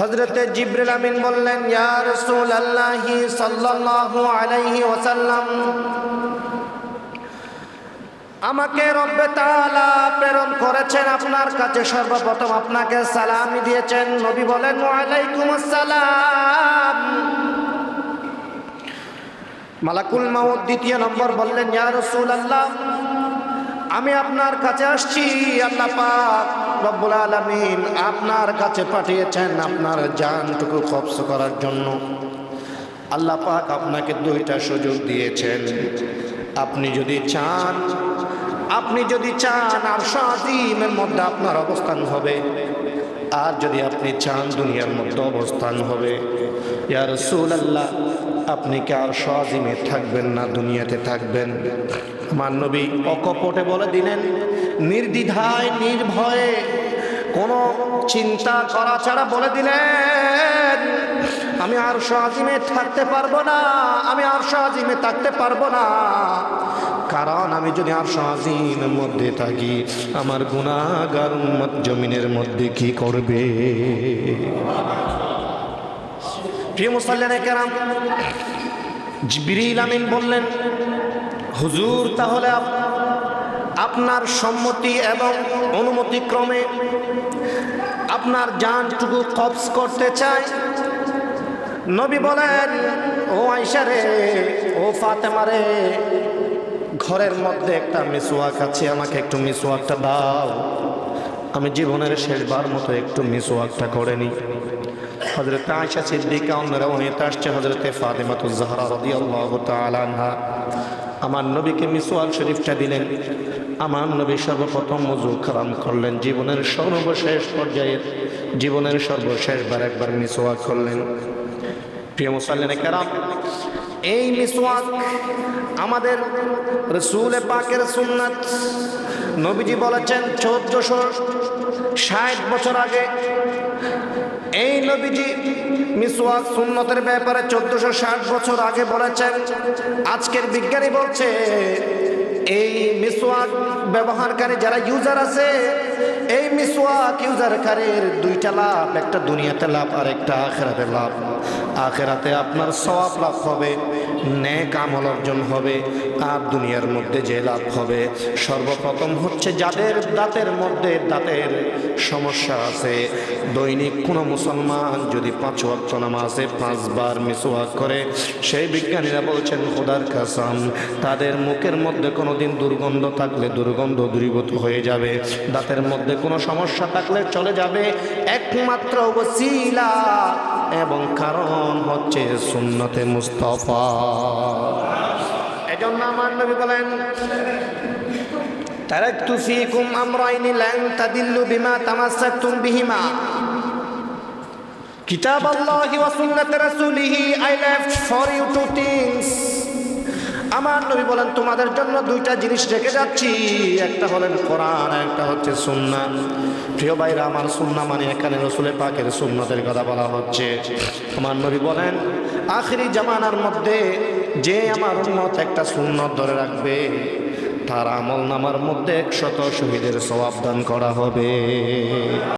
হজরতে জিব্রিল আমিন বললেন, ইয়া রসুল আল্লাহি সাল্লাল্লাহু আলাইহি ওয়াসাল্লাম, আমাকে রব্বে তাআলা প্রেরণ করেছেন, আপনার কাছে সর্বপ্রথম আপনাকে সালামি দিয়েছেন। নবী বলেন ওয়ালাইকুম আসসালাম। মালাকুল মাউদ দ্বিতীয় নম্বর বললেন, ইয়া রসুল আল্লাহ আমি আপনার কাছে আসছি, আল্লাহ পাক রব্বুল আলামিন আপনার কাছে পাঠিয়েছেন আপনার জানটুকু কবজ করার জন্য। আল্লাহ পাক আপনাকে দুইটা সুযোগ দিয়েছেন। আপনি যদি চান, আপনি যদি চান আর সাদিমের মধ্যে আপনার অবস্থান হবে, আর যদি আপনি চান দুনিয়ার মধ্যে অবস্থান হবে ইয়ার আল্লাহ আপনি কি আর সাজিমে থাকবেন না দুনিয়াতে থাকবেন? আমার নবী অকপটে বলে দিলেন নির্দ্বিধায়, নির্ভয়ে কোনো চিন্তা করা ছাড়া বলে দিলেন, আমি আর সাজিমে থাকতে পারব না, আমি আর সাজিমে থাকতে পারব না। কারণ আমি যদি আর সাজিমের মধ্যে থাকি, আমার গুণাগার উম্মত জমিনের মধ্যে কি করবে? প্রিয় মুসাল্লেন কেরাম আমিন বললেন, হুজুর, তাহলে আপ- আপনার সম্মতি এবং অনুমতিক্রমে আপনার জানটুকু কবজ করতে চাই। নবী বলেন, ও আয়সা রে, ও ফাতেমা রে, ঘরের মধ্যে একটা মিসওয়াক আছে, আমাকে একটু মিসওয়াকটা দাও। আমি জীবনের শেষবার মতো একটু মিসওয়াকটা করে নিই। হজরত আয়সা সিদ্দিকা অন্যরা অনেক আসছে হজরতে ফাতেমাতুজ জাহরা রাদিয়াল্লাহু তাআলা আনহা। আমার নবীকে মিসওয়াল শরীফটা দিলেন। আমার নবী সর্বপ্রথম মজু কালাম করলেন। জীবনের সর্বশেষ পর্যায়ের জীবনের সর্বশেষ সর্বশেষবার একবার মিসওয়াক করলেন। প্রিয় মুসাল্লেন কেরাম, এই মিসওয়াক আমাদের রসুল পাকের সুন্নাত নবীজি বলেছেন, চোদ্দশো ষাট বছর আগে এই নবীজি মিসওয়াক সুন্নতের ব্যাপারে চোদ্দশো ষাট বছর আগে বলেছেন, আজকের বিজ্ঞানী বলছে, এই মিসওয়াক ব্যবহারকারী যারা ইউজার আছে, এই মিসওয়াক ইউজারকারীর দুইটা লাভ, একটা দুনিয়াতে লাভ আর একটা আখেরাতে লাভ। আখেরাতে আপনার সওয়াব লাভ হবে ন্যাক আমল অর্জন হবে, আর দুনিয়ার মধ্যে যে লাভ হবে। সর্বপ্রথম হচ্ছে যাদের দাঁতের মধ্যে দাঁতের সমস্যা আছে, দৈনিক কোনো মুসলমান যদি পাঁচ ওয়াক্ত নামাজে পাঁচবার মিসওয়াক করে, সেই বিজ্ঞানীরা বলছেন, খোদার কাসাম, তাদের মুখের মধ্যে কোনো দিন দুর্গন্ধ থাকলে দুর্গন্ধ দূরীভূত হয়ে যাবে। দাঁতের মধ্যে কোনো সমস্যা থাকলে চলে যাবে। একমাত্র এবং কারণ হচ্ছে সুন্নতে মুস্তফা। এজন্য আমার নবী বলেন, তারাক্তু ফিকুম আমরাইনি লান তাদিল্লু বিমা তামাসসাকতুম বিহিমা। কিতাব আল্লাহি ওয়া সুন্নাত রাসূলিহি I left for you two things আমার নবী বলেন, তোমাদের জন্য দুইটা জিনিস রেখে যাচ্ছি। একটা হলেন কোরআন একটা হচ্ছে সুন্না প্রিয় ভাইরা, আমার সুন্না মানে এখানে রসুলের পাকের সুন্নতের কথা বলা হচ্ছে। আমার নবী বলেন, আখেরি জামানার মধ্যে যে আমার উন্মত একটা সুন্নত ধরে রাখবে, তার আমল নামার মধ্যে একশত শহীদের সবাব দান করা হবে।